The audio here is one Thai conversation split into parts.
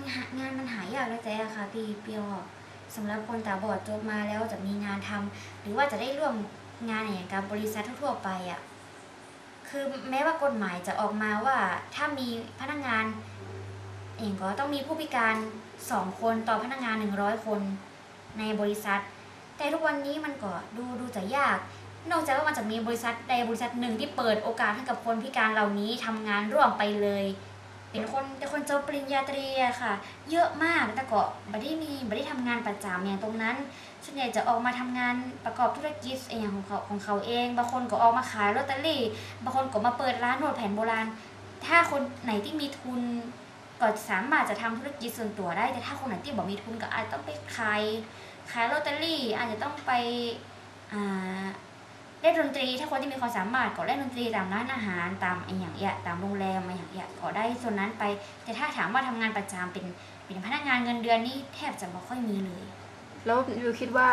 มันหางานมันหายากแล้วแต่อะค่ะพี่เปียวสำหรับคนตาบอดจบมาแล้วจะมีงานทำหรือว่าจะได้ร่วมงานอย่างกับบริษัททั่วไปอะคือแม้ว่ากฎหมายจะออกมาว่าถ้ามีพนักงานเองก็ต้องมีผู้พิการสองคนต่อพนักงานหนึ่งร้อยคนในบริษัท แต่ทุกวันนี้มันก็ดูดูจะยาก นอกจากว่ามันจะมีบริษัทใดบริษัทหนึ่งที่เปิดโอกาสให้กับคนพิการเหล่านี้ทำงานร่วมไปเลย เป็นคนเป็นคนจบปริญญาตรีอะค่ะ เยอะมากแต่ก็ไม่ได้มีไม่ได้ทำงานประจำอย่างตรงนั้นส่วนใหญ่จะออกมาทำงานประกอบธุรกิจเองของเขาของเขาเองบางคนก็ออกมาขายลอตเตอรี่บางคนก็มาเปิดร้านนวดแผนโบราณ ถ้าคนไหนที่มีทุนก็สามารถจะทำธุรกิจส่วนตัวได้ แต่ถ้าคนไหนที่บอกมีทุนก็อาจจะต้องไปขายขายลอตเตอรี่อาจจะต้องไปอ่า นดนตรี ถ้าคนที่มีความสามารถก็เล่นดนตรีตามร้านอาหารตามไอ้อย่างเงี้ยตามโรงแรมไอ้อย่างเงี้ยก็ได้ส่วนนั้นไป แต่ถ้าถามว่าทำงานประจำเป็นเป็นพนักงานเงินเดือนนี่แทบจะไม่ค่อยมีเลย แล้ววิวคิดว่า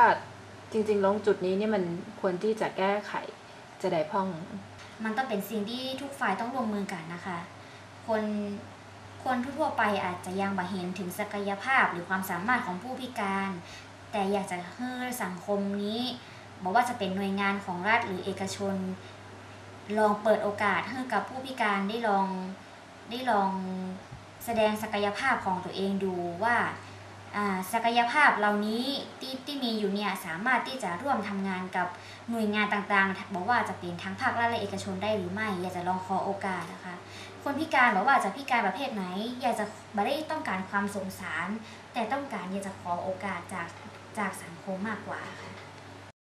จริงๆลงจุดนี้เนี่ยมันควรที่จะแก้ไขจะได้พ่อง มันต้องเป็นสิ่งที่ทุกฝ่ายต้องร่วมมือกันนะคะ คนคนทั่วๆไปอาจจะยังบ่เห็นถึงศักยภาพหรือความสามารถของผู้พิการ แต่อยากจะให้สังคมนี้ บอกว่าจะเป็นหน่วยงานของรัฐหรือเอกชน ลองเปิดโอกาสให้กับผู้พิการได้ลองได้ลองแสดงศักยภาพของตัวเองดูว่าศักยภาพเหล่านี้ที่ที่มีอยู่เนี่ยสามารถที่จะร่วมทำงานกับหน่วยงานต่างๆ บอกว่าจะเป็นทั้งภาครัฐและเอกชนได้หรือไม่ อยากจะลองขอโอกาสนะคะ คนพิการบอกว่าจะพิการประเภทไหน อยากจะไม่ได้ต้องการความสงสาร แต่ต้องการอยากจะขอโอกาสจากจากสังคมมากกว่าค่ะ